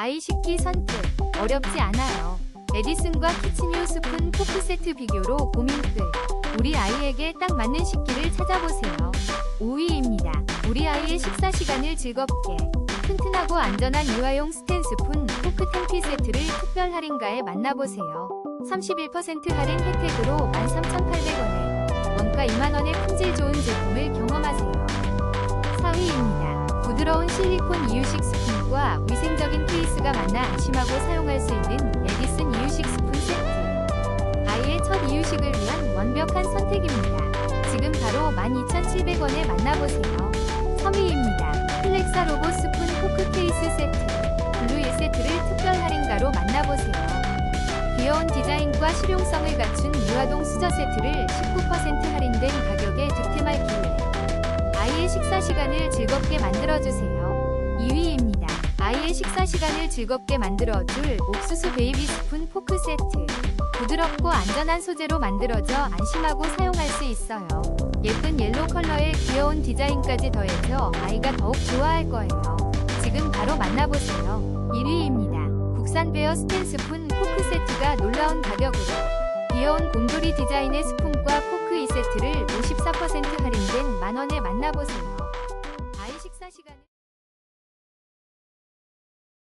아이 식기 선택 어렵지 않아요. 에디슨과 키친유 스푼 포크 세트 비교로 고민 끝. 우리 아이에게 딱 맞는 식기를 찾아보세요. 5위입니다. 우리 아이의 식사 시간을 즐겁게 튼튼하고 안전한 이화용 스텐 스푼 포크 템피 세트를 특별 할인가에 만나보세요. 31% 할인 혜택으로 13,800원에 원가 2만원의 품질 좋은 제품을 경험하세요. 4위입니다. 부드러운 실리콘 이유식 스푼 과 위생적인 케이스가 만나 안심하고 사용할 수 있는 에디슨 이유식 스푼 세트. 아이의 첫 이유식을 위한 완벽한 선택입니다. 지금 바로 12,700원에 만나보세요. 3위입니다. 플렉사 로보 스푼 포크 케이스 세트. 블루 1세트를 특별 할인가로 만나보세요. 귀여운 디자인과 실용성을 갖춘 유아동 수저 세트를 19% 할인된 가격에 득템할 기회. 아이의 식사 시간을 즐겁게 만들어주세요. 2위입니다. 아이의 식사 시간을 즐겁게 만들어줄 옥수수 베이비 스푼 포크 세트. 부드럽고 안전한 소재로 만들어져 안심하고 사용할 수 있어요. 예쁜 옐로우 컬러에 귀여운 디자인까지 더해져 아이가 더욱 좋아할 거예요. 지금 바로 만나보세요. 1위입니다. 국산 베어 스텐 스푼 포크 세트가 놀라운 가격으로 귀여운 곰돌이 디자인의 스푼과 포크 2세트를 54% 할인된 만원에 만나보세요.